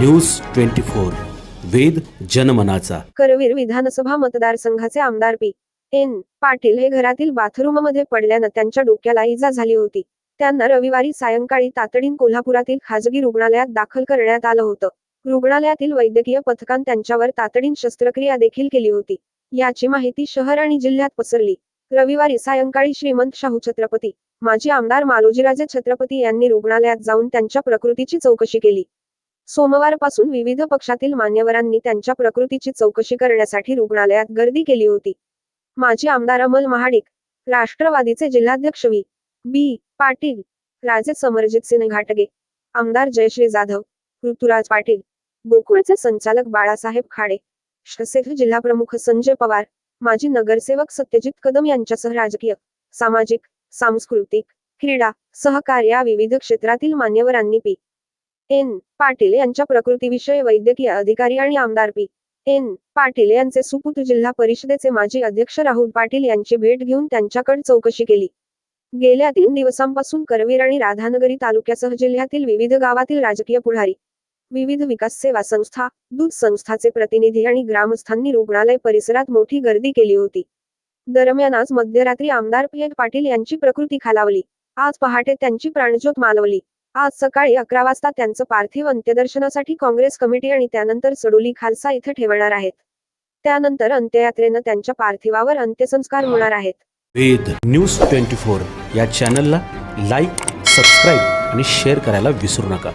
News twenty four वेद जनमनाचा. करवीर विधानसभा मतदारसंघाचे आमदार पी. एन. पाटील हे घरातील बाथरूममध्ये पडल्यानं त्यांच्या डोक्याला इजा झाली होती. त्यांना रविवारी सायंकाळी तातडीन कोल्हापुरातील खाजगी रुग्णालयात दाखल करण्यात आलं होतं. रुग्णालयातील वैद्यकीय पथकान त्यांच्यावर तातडीन शस्त्रक्रिया देखील केली होती. याची माहिती शहर आणि जिल्ह्यात पसरली. रविवारी सायंकाळी श्रीमंत शाहू छत्रपती माजी आमदार मालोजीराजे छत्रपती यांनी रुग्णालयात जाऊन त्यांच्या प्रकृतीची चौकशी केली. सोमवारपासून विविध पक्षातील मान्यवरांनी त्यांच्या प्रकृतीची चौकशी करण्यासाठी रुग्णालयात गर्दी केली होती. माजी आमदार अमल महाडिक राष्ट्रवादीचे जिल्हाध्यक्ष व्ही. बी. पाटील राजे समरजित सिंह घाटगे आमदार जयश्री जाधव ऋतुराज पाटील गोकुळचे संचालक बाळासाहेब खाडे शसेफ जिल्हाप्रमुख संजय पवार माजी नगरसेवक सत्यजित कदम यांच्यासह राजकीय सामाजिक सांस्कृतिक क्रीडा सहकार्य विविध क्षेत्रातील मान्यवरांनी पी. एन. पाटील यांच्या प्रकृतीविषयी वैद्यकीय अधिकारी आणि आमदार पी. एन. पाटील यांचे सुपुत्र जिल्हा परिषदेचे माजी अध्यक्ष राहुल पाटील यांची भेट घेऊन त्यांच्याकडे चौकशी केली. गेल्या तीन दिवसांपासून करवीर आणि राधानगरी तालुक्यासह जिल्ह्यातील विविध गावातील राजकीय पुढारी विविध विकास सेवा संस्था दूध संस्थाचे प्रतिनिधी आणि ग्रामस्थांनी रुग्णालय परिसरात मोठी गर्दी केली होती. दरम्यान आज मध्यरात्री आमदार पी. पाटील यांची प्रकृती खालावली. आज पहाटे त्यांची प्राणज्योत मालवली. आज सकाळी अकरा वाजता त्यांचं पार्थिव अंत्यदर्शनासाठी काँग्रेस कमिटी आणि त्यानंतर सडोली खालसा इथे ठेवणार आहेत. त्यानंतर अंत्ययात्रेनं त्यांच्या पार्थिवावर अंत्यसंस्कार होणार आहेत. वेद न्यूज ट्वेंटी फोर या चॅनलला लाईक सबस्क्राईब आणि शेअर करायला विसरू नका.